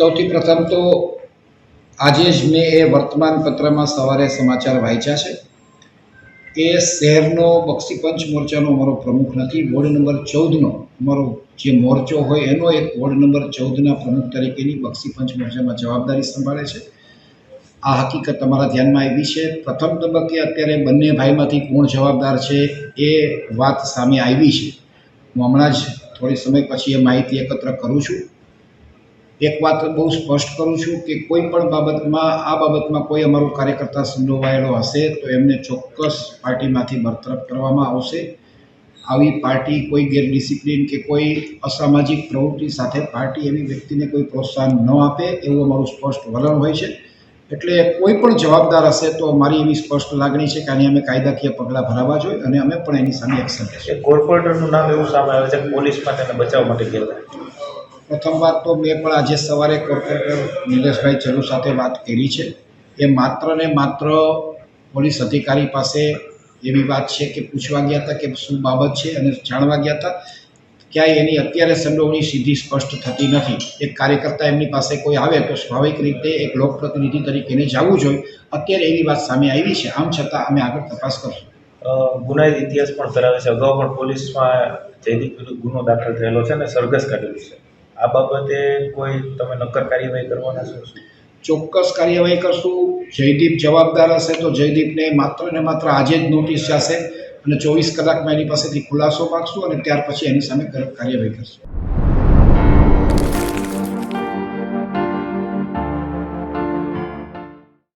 સૌથી પ્રથમ તો આજે જ મેં એ વર્તમાન પત્રમાં સવારે સમાચાર વાંચ્યા છે એ શહેરનો બક્ષીપંચ મોરચાનો અમારો પ્રમુખ નથી. વોર્ડ નંબર ચૌદનો અમારો જે મોરચો હોય એનો એક વોર્ડ નંબર ચૌદના પ્રમુખ તરીકેની બક્ષીપંચ મોરચામાં જવાબદારી સંભાળે છે. આ હકીકત અમારા ધ્યાનમાં આવી છે. પ્રથમ તબક્કે અત્યારે બંને ભાઈમાંથી કોણ જવાબદાર છે એ વાત સામે આવી છે. હું હમણાં જ થોડી સમય પછી એ માહિતી એકત્ર કરું છું. એક વાત બહુ સ્પષ્ટ કરું છું કે કોઈ પણ બાબતમાં, આ બાબતમાં કોઈ અમારું કાર્યકર્તા સંડોવાયેલો હશે તો એમને ચોક્કસ પાર્ટીમાંથી બરતરફ કરવામાં આવશે. આવી પાર્ટી કોઈ ગેરડિસિપ્લિન કે કોઈ અસામાજિક પ્રવૃત્તિ સાથે પાર્ટી એવી વ્યક્તિને કોઈ પ્રોત્સાહન ન આપે એવું અમારું સ્પષ્ટ વલણ હોય છે. એટલે કોઈ પણ જવાબદાર હશે તો અમારી એવી સ્પષ્ટ લાગણી છે કે આની અમે કાયદાકીય પગલાં ભરાવા જોઈએ અને અમે પણ એની સામે એક્શન લઈશું એ કોર્પોરેટરનું નામ એવું સામે આવે છે પોલીસમાં તેને બચાવ માટે ગયા પ્રથમ વાત તો મેં પણ આજે સવારે કોર્પોરેટર નિલેશભાઈ ચલુ સાથે વાત કરી છે. એ માત્ર ને માત્ર પોલીસ અધિકારી પાસે એવી વાત છે કે પૂછવા ગયા હતા કે શું બાબત છે અને જાણવા ગયા હતા. ક્યાંય એની અત્યારે સંડોવણી સીધી સ્પષ્ટ થતી નથી. એક કાર્યકર્તા એમની પાસે કોઈ આવે તો સ્વાભાવિક રીતે એક લોકપ્રતિનિધિ તરીકે એને જવું જોઈએ. અત્યારે એવી વાત સામે આવી છે. આમ છતાં અમે આગળ તપાસ કરશું. ગુનાહિત ઇતિહાસ પણ ધરાવે છે. અગાઉ પણ પોલીસમાં જયદીપ ગુનો દાખલ થયેલો છે અને સરઘસ કાઢેલું છે. આ બાબતે કોઈ તમે નક્કર કાર્યવાહી કરવાના છો? ચોક્કસ કાર્યવાહી કરશું. જયદીપ જવાબદાર હશે તો જયદીપને માત્ર ને માત્ર આજે જ નોટિસ જશે અને ચોવીસ કલાકમાં એની પાસેથી ખુલાસો માગશું અને ત્યાર પછી એની સામે કાર્યવાહી કરશું.